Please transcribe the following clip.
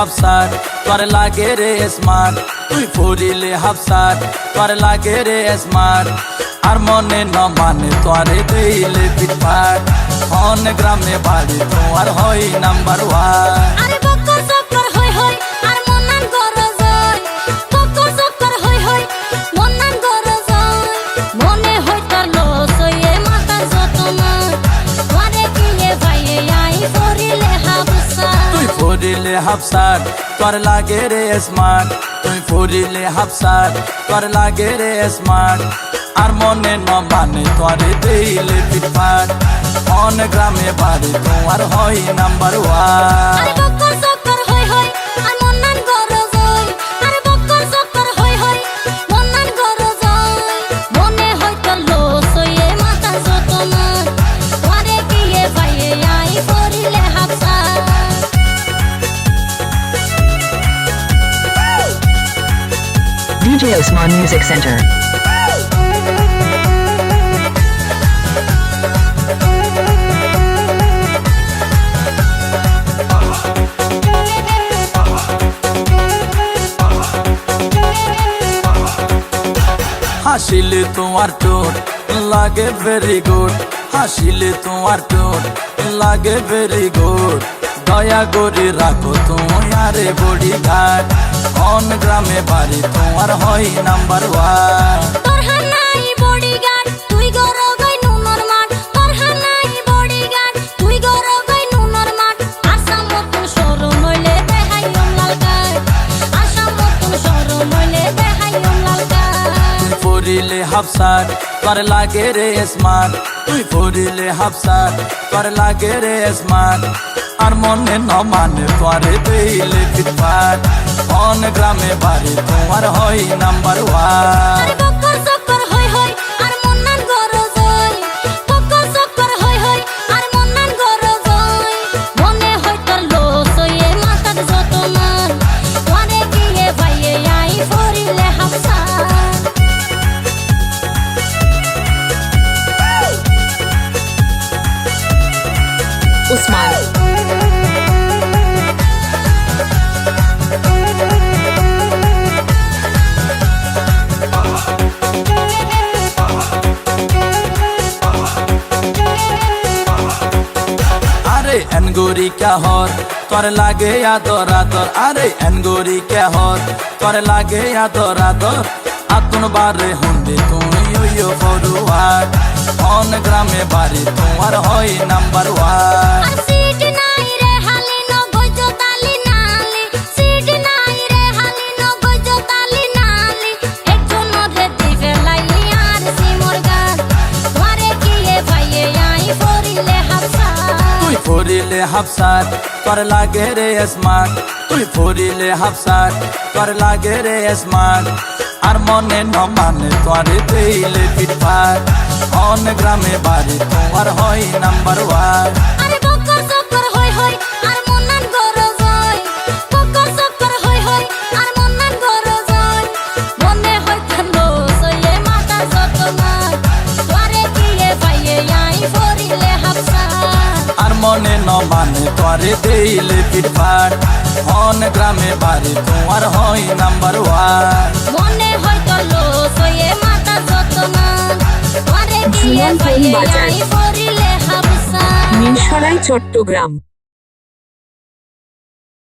হাফসার, তোর লাগে রে স্মার। তুই ফুরিলে হাফসার, তোর লাগে রে স্মার। আর মনে ন মানে তোরে দিলে পিটপাট হন গ্রামে বাড়ি তোমার হই নাম্বার ওয়ান। ফুরিলে হাফসার, তোর লাগে রে স্মার্ট। তুই ফুরিলে হাফসার, তোর লাগে রে স্মার্ট। আর মনে ন মানে তোরে দিলে পিটপাট অন গ্রামে বাড়ি তোমার হয় number one. DJ Osman Music Center. হাসিলে তোমার টোট লাগে ভেরি গুড হাসিলে তোমার টোট লাগে ভেরি গুড দয়া করে রাখো তোমারে বডি গার্ড অন গ্রামে বাড়ি তোমার হয় নাম্বার ওয়ান। পড়িলে হাফসার তোর লাগে রে স্মার্ট তুই পড়িলে হাফসার তোর লাগে রে স্মার্ট আর মনে ন মানে তোরে দিলে ফিটফাট অন গ্রামে বাড়ি তোমার হয় নাম্বার ওয়ান আরে এনগোরি কে হর? তোর লাগে আদর আদর। আরে এনগোরি কে হর? তোর লাগে আদর আদর। আতন বারে হন্দে তুই ওইও ফরুয়ার অন গ্রামে বাড়ি তোমার হয় নাম্বার ওয়ান। ফরিলে হাফসার তোর লাগে রে স্মার্ট তুই ফরিলে হাফসার তোর লাগে রে স্মার্ট আর মনে ন মানে তোরে দিলে পিঠার অন গ্রামে বাড়ি তোমার হয় নাম্বার ওয়ান। মানে দেইলে পিটপাট হন অন গ্রামে বাড়ি তোমার হয় নাম্বার ওয়ান মনে হয়তো লস হয়ে মাথা যতনা তোরে গিয়ে ঝুলন কোন ভাইয়ে বাজার? আই পড়িলে হাবসা। মিরসরাই চট্টগ্রাম।